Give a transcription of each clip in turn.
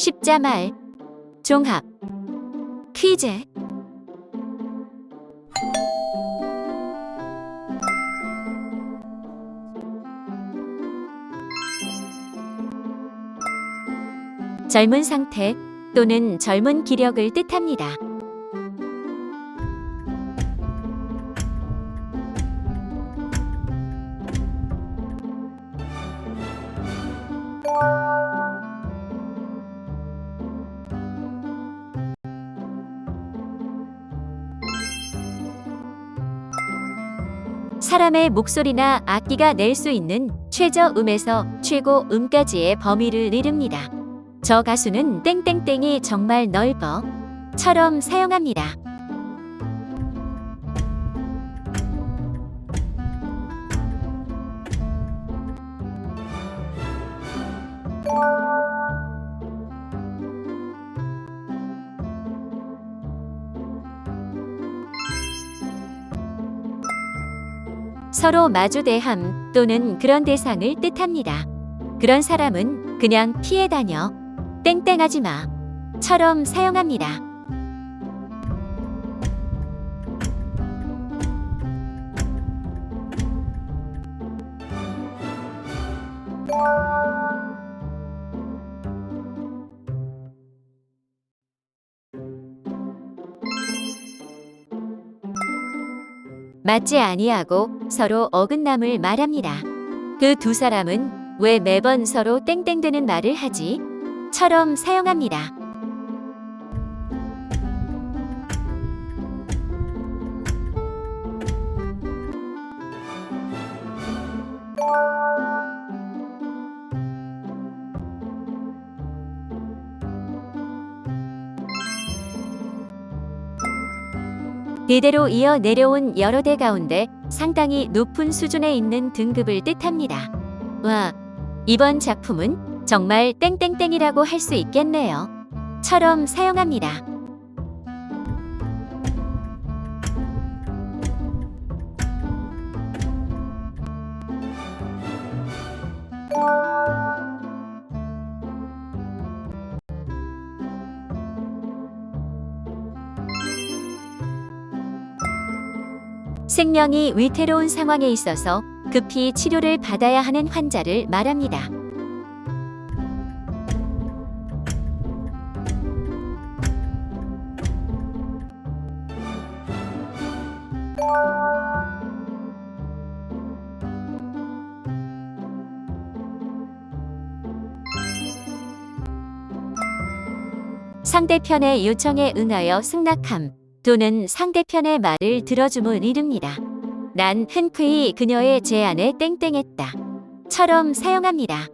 십자말 종합 퀴즈 젊은 상태 또는 젊은 기력을 뜻합니다. 사람의 목소리나 악기가 낼 수 있는 최저 음에서 최고 음까지의 범위를 이릅니다. 저 가수는 땡땡땡이 정말 넓어 처럼 사용합니다. 서로 마주대함 또는 그런 대상을 뜻합니다. 그런 사람은 그냥 피해 다녀. 땡땡하지 마. 처럼 사용합니다. 맞지 아니하고 서로 어긋남을 말합니다. 그 두 사람은 왜 매번 서로 땡땡대는 말을 하지? 처럼 사용합니다. 대대로 이어 내려온 여러 대 가운데 상당히 높은 수준에 있는 등급을 뜻합니다. 와, 이번 작품은 정말 땡땡땡이라고 할 수 있겠네요. 처럼 사용합니다. 생명이 위태로운 상황에 있어서 급히 치료를 받아야 하는 환자를 말합니다. 상대편의 요청에 응하여 승낙함 또는 상대편의 말을 들어줌을 이릅니다. 난 흔쾌히 그녀의 제안에 땡땡했다. 처럼 사용합니다.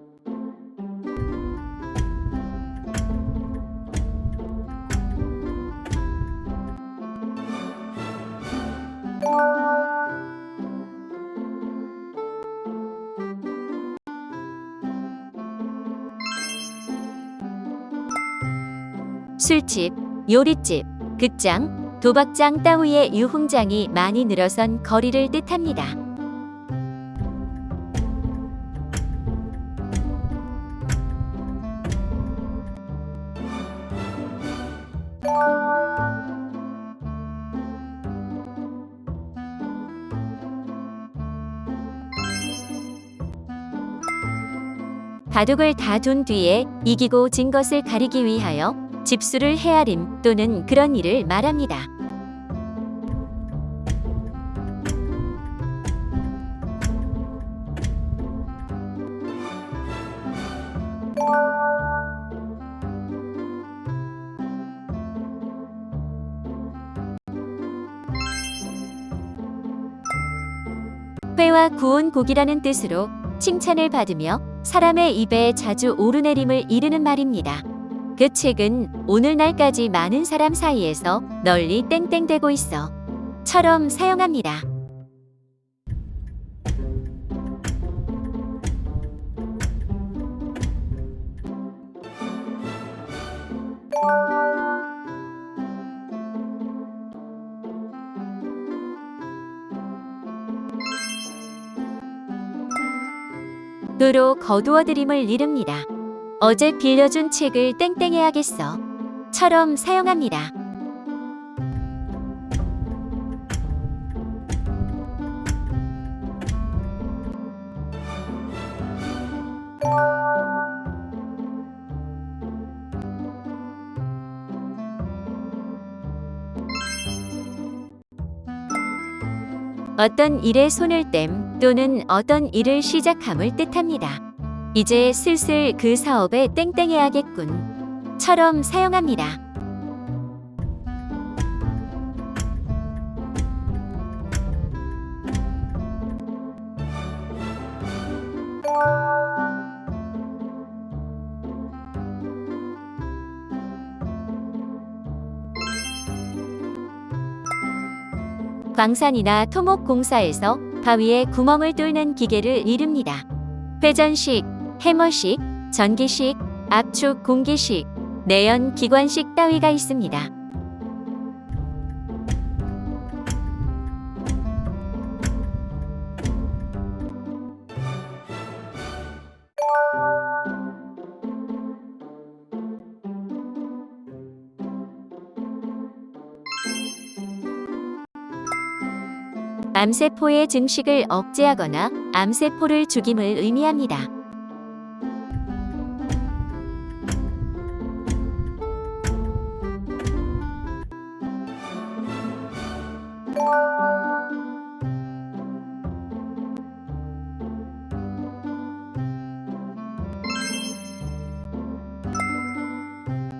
술집, 요리집, 극장, 도박장 따위의 유흥장이 많이 늘어선 거리를 뜻합니다. 바둑을 다 둔 뒤에 이기고 진 것을 가리기 위하여 집수를 헤아림 또는 그런 일을 말합니다. 회와 구운 고기라는 뜻으로 칭찬을 받으며 사람의 입에 자주 오르내림을 이르는 말입니다. 그 책은 오늘날까지 많은 사람 사이에서 널리 땡땡대고 있어. 처럼 사용합니다. 도로 거두어드림을 이릅니다. 어제 빌려준 책을 땡땡해야겠어. 처럼 사용합니다. 어떤 일에 손을 댐 또는 어떤 일을 시작함을 뜻합니다. 이제 슬슬 그 사업에 땡땡해야겠군. 처럼 사용합니다. 광산이나 토목공사에서 바위에 구멍을 뚫는 기계를 이릅니다. 회전식, 해머식, 전기식, 압축 공기식, 내연 기관식 따위가 있습니다. 암세포의 증식을 억제하거나 암세포를 죽임을 의미합니다.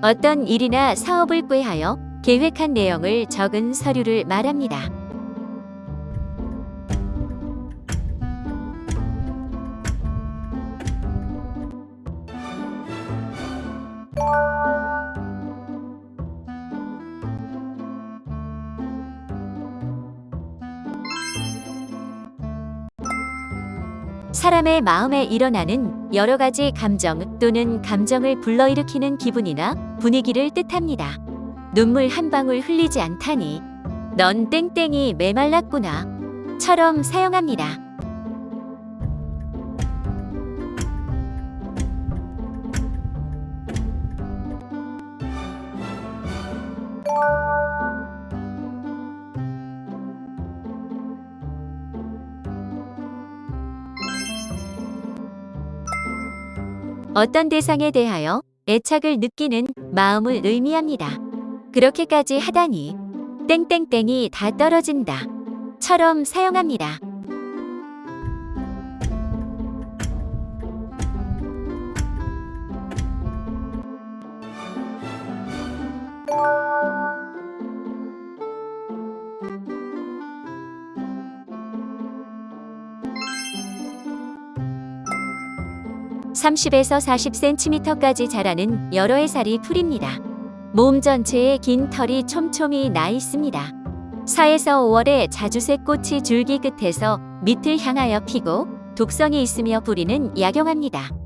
어떤 일이나 사업을 꾀하여 계획한 내용을 적은 서류를 말합니다. 사람의 마음에 일어나는 여러 가지 감정 또는 감정을 불러일으키는 기분이나 분위기를 뜻합니다. 눈물 한 방울 흘리지 않다니 넌 땡땡이 메말랐구나 처럼 사용합니다. 어떤 대상에 대하여 애착을 느끼는 마음을 의미합니다. 그렇게까지 하다니 땡땡땡이 다 떨어진다. 처럼 사용합니다. (30에서 40cm까지 자라는 여러 해살이 풀입니다. 몸 전체에 긴 털이 촘촘히 나 있습니다. 4에서 5월에 자주색 꽃이 줄기 끝에서 밑을 향하여 피고 독성이 있으며 뿌리는 약용합니다.